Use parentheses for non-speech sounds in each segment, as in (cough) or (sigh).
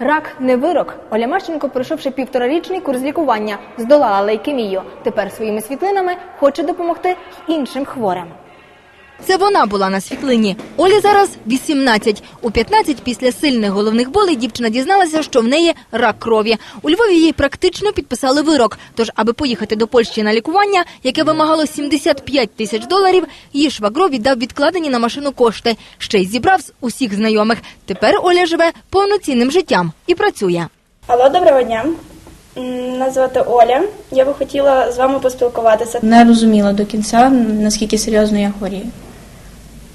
Рак не вирок. Оля Марченко, пройшовши півторарічний курс лікування, здолала лейкемію. Тепер своїми світлинами хоче допомогти іншим хворим. Це вона була на світлині. Олі зараз 18. У 15 після сильних головних болей дівчина дізналася, що в неї рак крові. У Львові їй практично підписали вирок. Тож, аби поїхати до Польщі на лікування, яке вимагало 75 тисяч доларів, її швагро віддав відкладені на машину кошти. Ще й зібрав з усіх знайомих. Тепер Оля живе повноцінним життям і працює. Алло, доброго дня. Мене звати Оля. Я би хотіла з вами поспілкуватися. не розуміла до кінця, наскільки серйозно я хворію.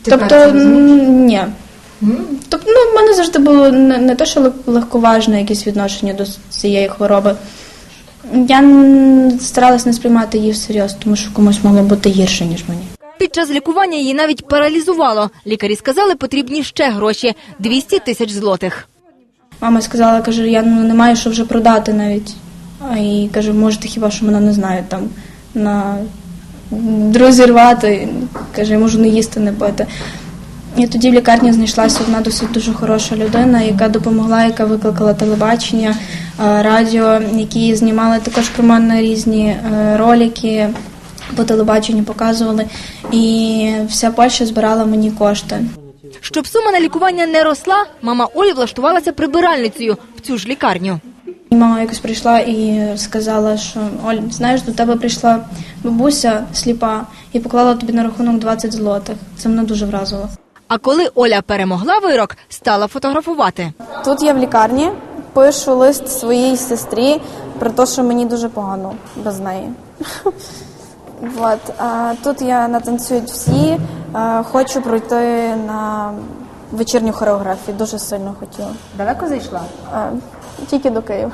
Тобто, ні. Тобто, ну, в мене завжди було не, не те, що лег- легковажне якесь відношення до цієї хвороби. Я старалась не сприймати її всерйоз, тому що комусь могло бути гірше, ніж мені. Під час лікування її навіть паралізувало. Лікарі сказали, потрібні ще гроші 200 тисяч злотих. Мама сказала, каже, я ну, не маю що вже продати навіть. А і каже, можете хіба що мене не знаю там на друзі рвати. Каже, я можу не їсти, не пити. І тоді в лікарні знайшлася одна досить дуже хороша людина, яка допомогла, яка викликала телебачення, е, радіо, які знімали також про мене різні е, ролики по телебаченню, показували. І вся Польща збирала мені кошти. Щоб сума на лікування не росла, мама Олі влаштувалася прибиральницею в цю ж лікарню. І мама якось прийшла і сказала, що Оль, знаєш, до тебе прийшла бабуся сліпа і поклала тобі на рахунок 20 злотих. Це мене дуже вразило. А коли Оля перемогла вирок, стала фотографувати. Тут я в лікарні пишу лист своїй сестрі про те, що мені дуже погано без неї. (laughs) Вот. А тут я натанцюють всі. Хочу пройти на вечірню хореографію. Дуже сильно хотіла. Далеко зайшла? А, Тільки до Києва.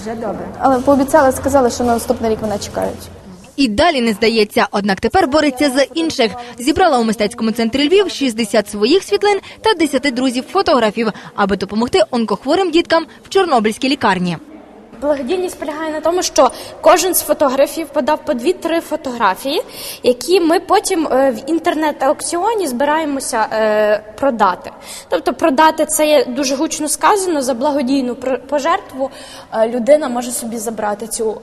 Вже добре. Але пообіцяли, сказали, що на наступний рік мене чекають. І далі не здається, однак тепер бореться за інших. Зібрала у мистецькому центрі Львів 60 своїх світлин та 10 друзів-фотографів, аби допомогти онкохворим діткам в Чорнобильській лікарні. Благодійність полягає на тому, що кожен з фотографів подав по дві-три фотографії, які ми потім е, в інтернет-аукціоні збираємося е, продати. Тобто продати це є дуже гучно сказано за благодійну пожертву. е, Людина може собі забрати цю,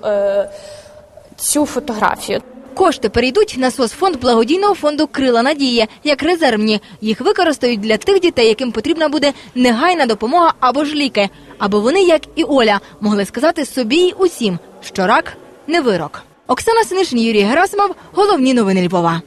цю фотографію. Кошти перейдуть на соцфонд благодійного фонду Крила Надії як резервні. Їх використають для тих дітей, яким потрібна буде негайна допомога або ж ліки, аби вони, як і Оля, могли сказати собі й усім, що рак не вирок. Оксана Синишин, Юрій Герасимов. Головні новини Львова.